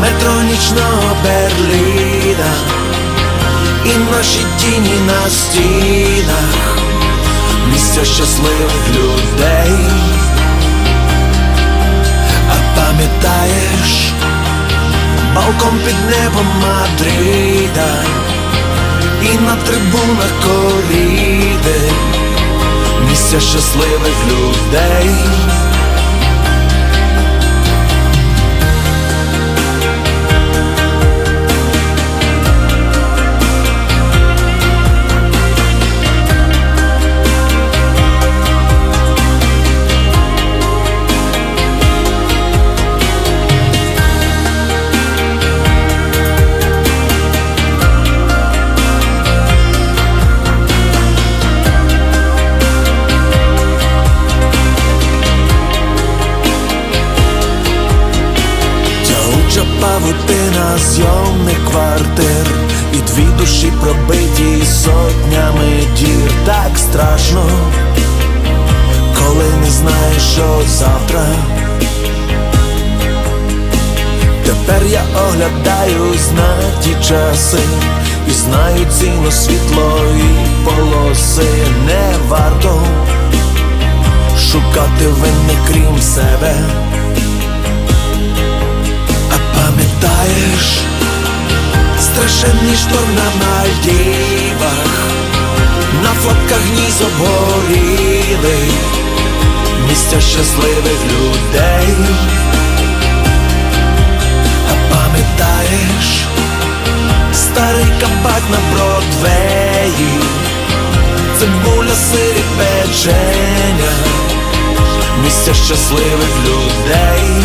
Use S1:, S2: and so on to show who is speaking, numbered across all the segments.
S1: метро нічного Берліна і наші тіні на стінах, місця щасливих людей. А пам'ятаєш балкон під небом Мадрида і на трибунах коріди, місця щасливих людей. Павутина квартир І дві душі пробиті сотнями дір Так страшно, коли не знаєш, що завтра. Тепер я оглядаюсь на ті часи І знаю ціну світло і полоси Не варто шукати винних крім себе. Страшенний шторм на Мальдівах, на фотках ніс обгоріли, місця щасливих людей. А пам'ятаєш старий кабак на Бродвеї, цибуля сирі печення, місця щасливих людей.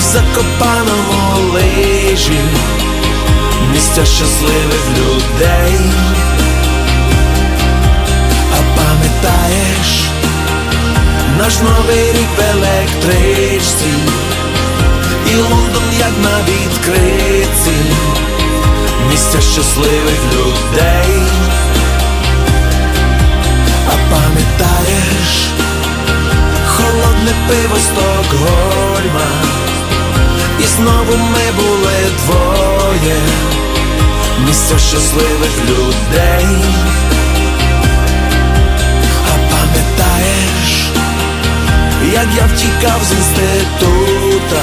S1: В Закопаному лижі, місця щасливих людей. А пам'ятаєш наш новий рік в електричці і Лондон як на відкритці, місця щасливих людей. А пам'ятаєш холодне пиво Стокгольма І знову ми були двоє. Місця щасливих людей. А пам'ятаєш, як я втікав з інститута